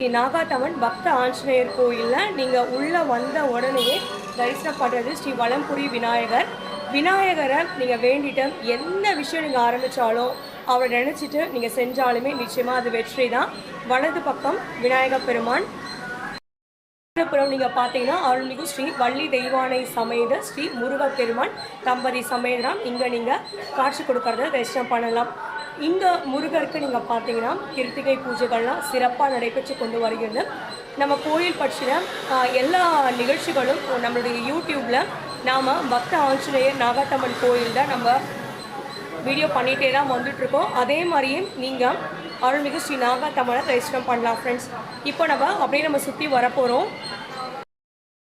ஸ்ரீ பக்த ஆஞ்சநேயர் கோயிலில் நீங்கள் உள்ளே வந்த உடனேயே தரிசனம் பண்ணுறது ஸ்ரீ வளம்புரி விநாயகர். விநாயகரை நீங்கள் வேண்டிட்டு என்ன விஷயம் நீங்கள் ஆரம்பித்தாலும் அவரை நினச்சிட்டு நீங்கள் செஞ்சாலுமே நிச்சயமாக அது வெற்றி தான். வலது பக்கம் விநாயகப் பெருமான். புறம் நீங்கள் பார்த்தீங்கன்னா அருள்மிகு ஸ்ரீ வள்ளி தெய்வானை சமேத ஸ்ரீ முருகப்பெருமான் தம்பதி சமேதம் இங்கே நீங்கள் காட்சி கொடுக்கறத தரிசனம் பண்ணலாம். இந்த முருகருக்கு நீங்கள் பார்த்தீங்கன்னா கிருத்திகை பூஜைகள்லாம் சிறப்பாக நடைபெற்று கொண்டு வருகிறது. நம்ம கோயில் பற்றின எல்லா நிகழ்ச்சிகளும் நம்மளுடைய யூடியூப்பில் நாம் பக்த ஆஞ்சநேயர் நாகாத்தம்மன் கோயில் தான் நம்ம வீடியோ பண்ணிகிட்டே தான் வந்துட்ருக்கோம் அதே மாதிரியே நீங்கள் அருள்மிகு ஸ்ரீ நாகாத்தம்மனை தரிசனம் பண்ணலாம் ஃப்ரெண்ட்ஸ் இப்போ நம்ம அப்படியே நம்ம சுற்றி வரப்போகிறோம்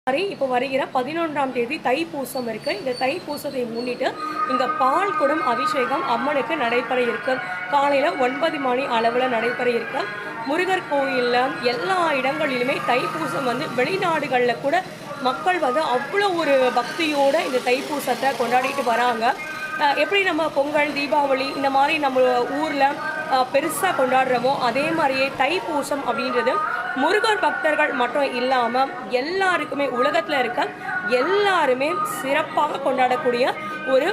மாதிரி இப்போ வருகிற பதினொன்றாம் தேதி தைப்பூசம் இருக்கு. இந்த தைப்பூசத்தை முன்னிட்டு இங்க பால் குடம் அபிஷேகம் அம்மனுக்கு நடைபெற இருக்கு. காலையில ஒன்பது மணி அளவில் நடைபெற இருக்கு. முருகர் கோயில்ல எல்லா இடங்களிலுமே தைப்பூசம் வந்து வெளிநாடுகளில் கூட மக்கள் வந்து அவ்வளோ ஒரு பக்தியோட இந்த தைப்பூசத்தை கொண்டாடிட்டு வராங்க. எப்படி நம்ம பொங்கல் தீபாவளி இந்த மாதிரி நம்ம ஊரில் பெருசாக கொண்டாடுறோமோ அதே மாதிரியே தைப்பூசம் அப்படின்றது முருகர் பக்தர்கள் மட்டும் இல்லாமல் எல்லாருக்குமே உலகத்தில் இருக்க எல்லாருமே சிறப்பாக கொண்டாடக்கூடிய ஒரு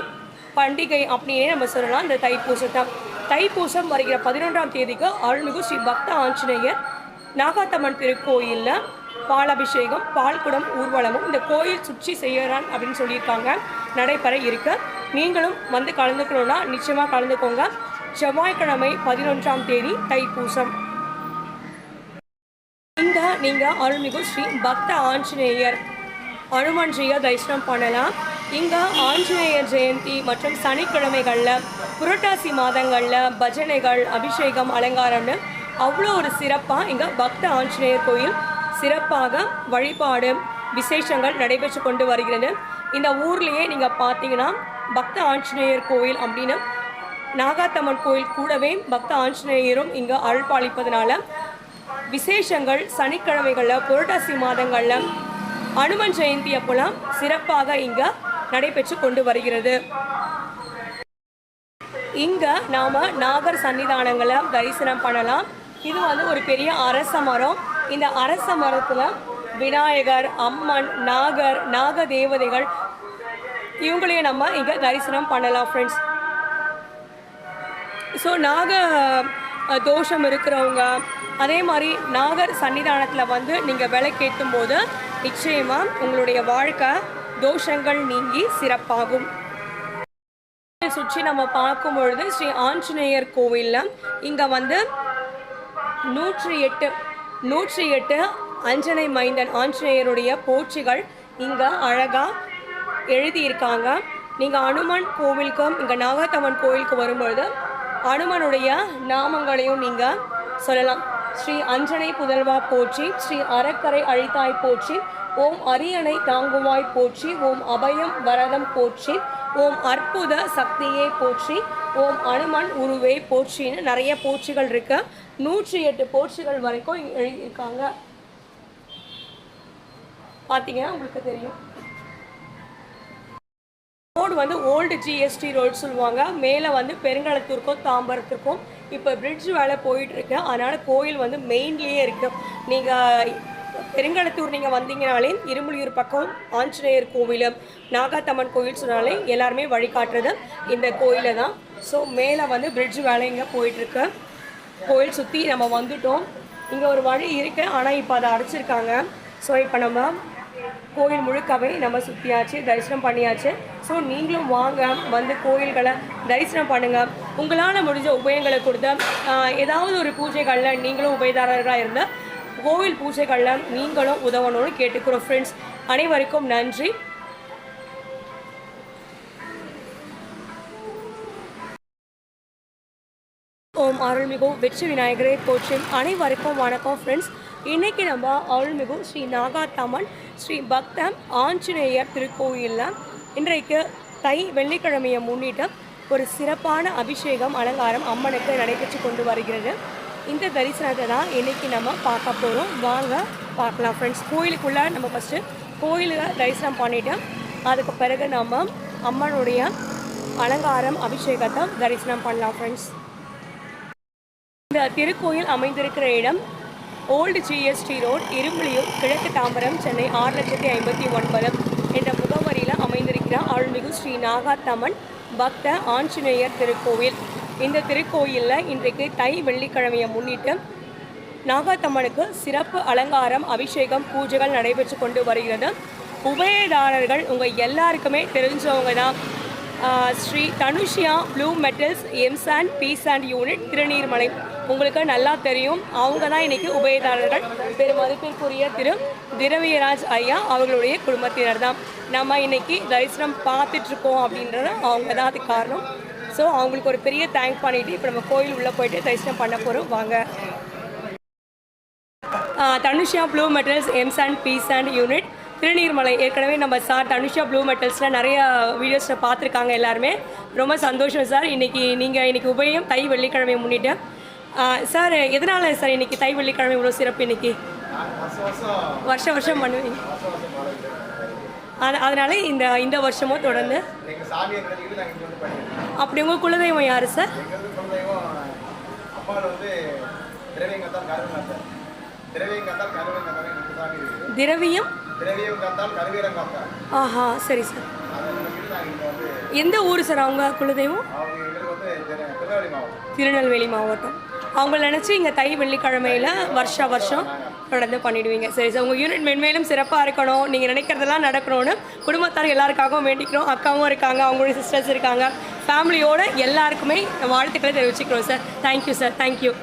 பண்டிகை அப்படின்னே நம்ம சொல்லலாம். இந்த தைப்பூசத்தை. தைப்பூசம் வருகிற பதினொன்றாம் தேதிக்கு அருள்மிகு ஸ்ரீ பக்த ஆஞ்சநேயர் நாகாத்தம்மன் திருக்கோயிலில் பாலாபிஷேகம் பால்குடம் ஊர்வலமும் இந்த கோயில் சுற்றி செய்யறான் அப்படின்னு சொல்லியிருக்காங்க. நடைபெற இருக்கு. நீங்களும் வந்து கலந்துக்கணும்னா நிச்சயமாக கலந்துக்கோங்க. செவ்வாய்க்கிழமை பதினொன்றாம் தேதி தைப்பூசம். இந்த நீங்கள் அருள்மிகு ஸ்ரீ பக்த ஆஞ்சநேயர் அனுமன்ஜியை தரிசனம் பண்ணலாம். இங்கே ஆஞ்சநேயர் ஜெயந்தி மற்றும் சனிக்கிழமைகளில் புரட்டாசி மாதங்களில் பஜனைகள் அபிஷேகம் அலங்காரம்னு அவ்வளோ ஒரு சிறப்பாக இங்கே பக்த ஆஞ்சநேயர் கோயில் சிறப்பாக வழிபாடு விசேஷங்கள் நடைபெற்று கொண்டு வருகிறது. இந்த ஊர்லேயே நீங்கள் பார்த்தீங்கன்னா பக்த ஆஞ்சநேயர் கோயில் அப்படின்னு நாகாத்தம்மன் கோயில் கூடவே பக்த ஆஞ்சநேயரும் இங்கே அருள்பாலிப்பதனால விசேஷங்கள் சனிக்கிழமைகளில் புரட்டாசி மாதங்களில் அனுமன் ஜெயந்தி அப்போலாம் சிறப்பாக இங்கே நடைபெற்று கொண்டு வருகிறது. இங்கே நாம் நாகர் சன்னிதானங்களை தரிசனம் பண்ணலாம். இது வந்து ஒரு பெரிய அரச மரம். இந்த அரச மரத்தில் விநாயகர் அம்மன் நாகர் நாக தேவதைகள் இவங்களையும் நம்ம இங்கே தரிசனம் பண்ணலாம் ஃப்ரெண்ட்ஸ் ஸோ நாக தோஷம் இருக்கிறவங்க. அதே மாதிரி நாகர் சன்னிதானத்தில் வந்து நீங்கள் விளக்கேற்றும் போது நிச்சயமாக உங்களுடைய வாழ்க்கை தோஷங்கள் நீங்கி சிறப்பாகும். சுற்றி நம்ம பார்க்கும் பொழுது ஸ்ரீ ஆஞ்சநேயர் கோவிலில் இங்கே வந்து நூற்றி எட்டு நூற்றி எட்டு அஞ்சனை மைந்தன் ஆஞ்சநேயருடைய போற்றிகள் இங்கே அழகாக எழுதியிருக்காங்க. நீங்கள் அனுமன் கோவிலுக்கும் இங்கே நாகத்தம்மன் கோவிலுக்கு வரும்பொழுது அனுமனுடைய நாமங்களையும் நீங்கள் சொல்லலாம். ஸ்ரீ அஞ்சனை புதல்வா போற்றி ஸ்ரீ அறக்கரை அழித்தாய் போற்றி ஓம் அரியணை தாங்குவாய் போற்றி ஓம் அபயம் வரதம் போற்றி ஓம் அற்புத சக்தியை போற்றி ஓம் அனுமன் உருவை போற்றின்னு நிறைய போற்றிகள் இருக்கு. நூற்றி எட்டு போற்றிகள் வரைக்கும் எழுதியிருக்காங்க. பார்த்தீங்கன்னா உங்களுக்கு தெரியும். ரோடு வந்து ஓல்டு ஜிஎஸ்டி ரோடு சொல்லுவாங்க. மேலே வந்து பெருங்களத்தூருக்கும் தாம்பரத்துக்கும் இப்போ பிரிட்ஜ் வேலை போயிட்டுருக்கு. அதனால் கோயில் வந்து மெயின்லேயே இருக்குது நீங்கள் பெருங்கடத்தூர் நீங்கள் வந்தீங்கனாலே இரும்புலியூர் பக்கம் ஆஞ்சநேயர் கோவில் நாகாத்தம்மன் கோவில் சொன்னாலே எல்லாருமே வழிகாட்டுறது இந்த கோயிலை தான். ஸோ மேலே வந்து பிரிட்ஜ் வேலை இங்கே போயிட்டுருக்கு. கோயில் சுற்றி நம்ம வந்துட்டோம். இங்கே ஒரு வழி இருக்குது ஆனால் இப்போ அதை அடைச்சிருக்காங்க. ஸோ இப்போ நம்ம கோயில் முழுக்கவே நம்ம சுற்றியாச்சு தரிசனம் பண்ணியாச்சு. ஸோ நீங்களும் வாங்க வந்து கோயில்களை தரிசனம் பண்ணுங்கள் உங்களால் முடிஞ்ச உபயங்களை கொடுத்து ஏதாவது ஒரு பூஜைகளில் நீங்களும் உபயதாரர்களாக இருந்தால் கோவில் பூஜைகளில் நீங்களும் உதவணும்னு கேட்டுக்கிறோம் ஃப்ரெண்ட்ஸ் அனைவருக்கும் நன்றி. ஓம் அருள்மிகு வெற்றி விநாயகரே கோச்சின் அனைவருக்கும் வணக்கம் ஃப்ரெண்ட்ஸ் இன்றைக்கி நம்ம அருள்மிகு ஸ்ரீ நாகாத்தம்மன் ஸ்ரீ பக்தம் ஆஞ்சநேயர் திருக்கோயிலில் இன்றைக்கு தை வெள்ளிக்கிழமையை முன்னிட்டு ஒரு சிறப்பான அபிஷேகம் அலங்காரம் அம்மனுக்கு நடைபெற்று கொண்டு வருகிறது. இந்த தரிசனத்தை தான் இன்றைக்கி நம்ம பார்க்க போகிறோம் வாங்க பார்க்கலாம் ஃப்ரெண்ட்ஸ் கோயிலுக்குள்ளே நம்ம ஃபஸ்ட்டு கோயிலில் தரிசனம் பண்ணிவிட்டு அதுக்கு பிறகு நம்ம அம்மனுடைய அலங்காரம் அபிஷேகத்தை தரிசனம் பண்ணலாம் ஃப்ரெண்ட்ஸ் இந்த திருக்கோயில் அமைந்திருக்கிற இடம் ஓல்டு ஜிஎஸ்டி ரோட் இரும்புலியூர் கிழக்கு தாம்பரம் சென்னை ஆறு லட்சத்தி ஐம்பத்தி ஒன்பது என்ற முகவரியில் அமைந்திருக்கிற அருள்மிகு ஸ்ரீ நாகாத்தம்மன் பக்த ஆஞ்சநேயர் திருக்கோவில். இந்த திருக்கோயிலில் இன்றைக்கு தை வெள்ளிக்கிழமையை முன்னிட்டு நாகாத்தம்மனுக்கு சிறப்பு அலங்காரம் அபிஷேகம் பூஜைகள் நடைபெற்று கொண்டு வருகிறது. உபயதாரர்கள் உங்கள் எல்லாருக்குமே தெரிஞ்சவங்க தான். Shri Dhanushiya blue metals M's and P's and unit Thiruneermalai உங்களுக்கு நல்லா தெரியும். அவங்க தான் இன்றைக்கி உபயதாரர்கள். பெருமதிப்பிற்குரிய திரு திரவியராஜ் ஐயா அவர்களுடைய குடும்பத்தினர் தான். நம்ம இன்றைக்கி தரிசனம் பார்த்துட்ருக்கோம் அப்படின்றது அவங்க தான் அது காரணம். ஸோ அவங்களுக்கு ஒரு பெரிய தேங்க் பண்ணிவிட்டு இப்போ நம்ம கோயில் உள்ளே போயிட்டு தரிசனம் பண்ண போகிறோம் வாங்க. Dhanusha blue metals M's and P's and unit Thiruneermalai. ஏற்கனவே நம்ம சார் தனுஷா ப்ளூ மெட்டல்ஸில் நிறைய வீடியோஸில் பார்த்துருக்காங்க எல்லாருமே. ரொம்ப சந்தோஷம் சார். இன்னைக்கு நீங்கள் இன்றைக்கி உபயம் தை வெள்ளிக்கிழமை முன்னிட்டு. சார் எதனால் சார் இன்னைக்கு தை வெள்ளிக்கிழமை இவ்வளோ சிறப்பு இன்னைக்கு? வருஷம் வருஷம் பண்ணுவீங்க. அது அதனால இந்த இந்த வருஷமும் தொடர்ந்து? அப்படி உங்கள் குலதெய்வம் யார் சார்? திரவியம்? ஆஹா சரி சார். எந்த ஊர் சார் அவங்க குலதெய்வம்? திருநெல்வேலி மாவட்டம். அவங்கள நினச்சி இங்கே தை வெள்ளிக்கிழமையில் வருஷா வருஷம் தொடர்ந்து பண்ணிடுவீங்க. சரி சார் உங்கள் யூனிட் மென்மேலும் சிறப்பாக இருக்கணும். நீங்கள் நினைக்கிறதெல்லாம் நடக்கணும்னு குடும்பத்தார் எல்லாருக்காகவும் வேண்டிக்கிறோம். அக்காவும் இருக்காங்க அவங்களுடைய சிஸ்டர்ஸ் இருக்காங்க. ஃபேமிலியோட எல்லாருக்குமே வாழ்த்துக்களை தெரிவிச்சுக்கிறோம் சார் தேங்க்யூ சார் தேங்க்யூ